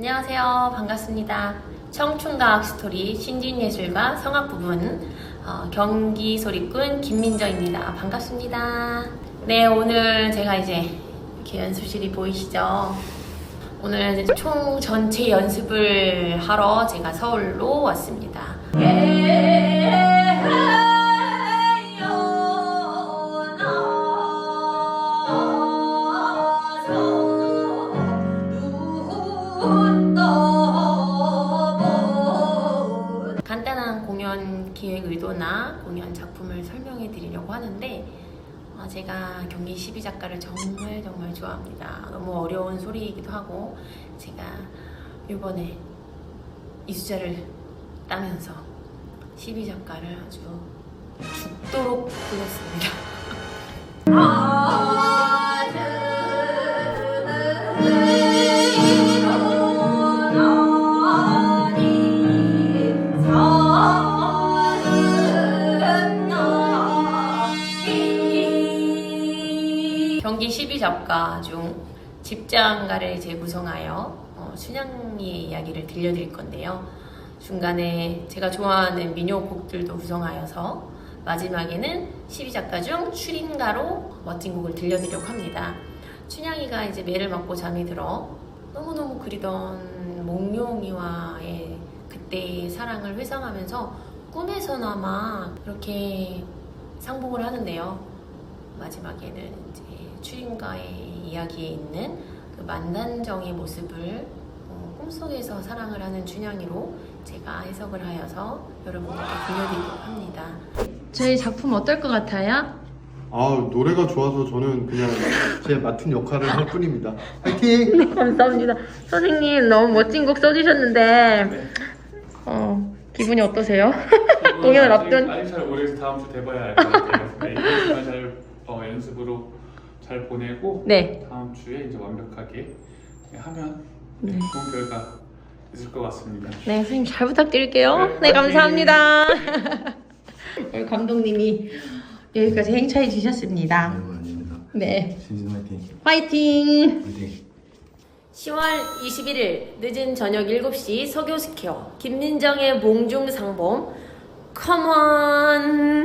안녕하세요. 반갑습니다. 청춘과학 스토리 신진예술가 성악 부분 어, 경기 소리꾼 김민정입니다. 반갑습니다. 네, 오늘 제가 이제 이렇게 연습실이 보이시죠? 오늘 총 전체 연습을 하러 제가 서울로 왔습니다. 간 의도나 공연 작품을 설명해 드리려고 하는데 어, 제가 경기 12 작가를 정말 정말 좋아합니다. 너무 어려운 소리이기도 하고 제가 이번에 이수자를 따면서 12 작가를 아주 죽도록 불렀습니다. 경기 12작가 중 집장가를 재구성하여 어, 춘향이의 이야기를 들려드릴 건데요. 중간에 제가 좋아하는 민요곡들도 구성하여서 마지막에는 12작가 중 추린가로 멋진 곡을 들려드리려고 합니다. 춘향이가 이제 매를 맞고 잠이 들어 너무너무 그리던 몽룡이와의 그때의 사랑을 회상하면서 꿈에서나마 이렇게 상봉을 하는데요. 마지막에는 이제 추인가의 이야기에 있는 그 만난정의 모습을 어, 꿈속에서 사랑을 하는 춘향이로 제가 해석을 하여서 여러분들께 들려드리려고 합니다. 저희 작품 어떨 것 같아요? 아 노래가 좋아서 저는 그냥 제 맡은 역할을 할 뿐입니다. 파이팅! 네, 감사합니다. 선생님 너무 멋진 곡 써주셨는데 어, 기분이 어떠세요? 공연을 앞둔 아직 잘 모르겠어요. 다음 주 돼봐야 알 것 같아요. 네, 이번 잘 어, 연습으로 잘 보내고 네. 다음 주에 이제 완벽하게 네, 하면 네. 네, 좋은 결과 있을 것 같습니다. 네, 선생님 잘 부탁드릴게요. 네, 네! 감사합니다. 우리 감독님이 여기까지 행차해 주셨습니다. 아닙니다. 네, 화이팅! 화이팅! 화이팅! 10월 21일 늦은 저녁 7시 서교스퀘어 김민정의 몽중상봉 컴온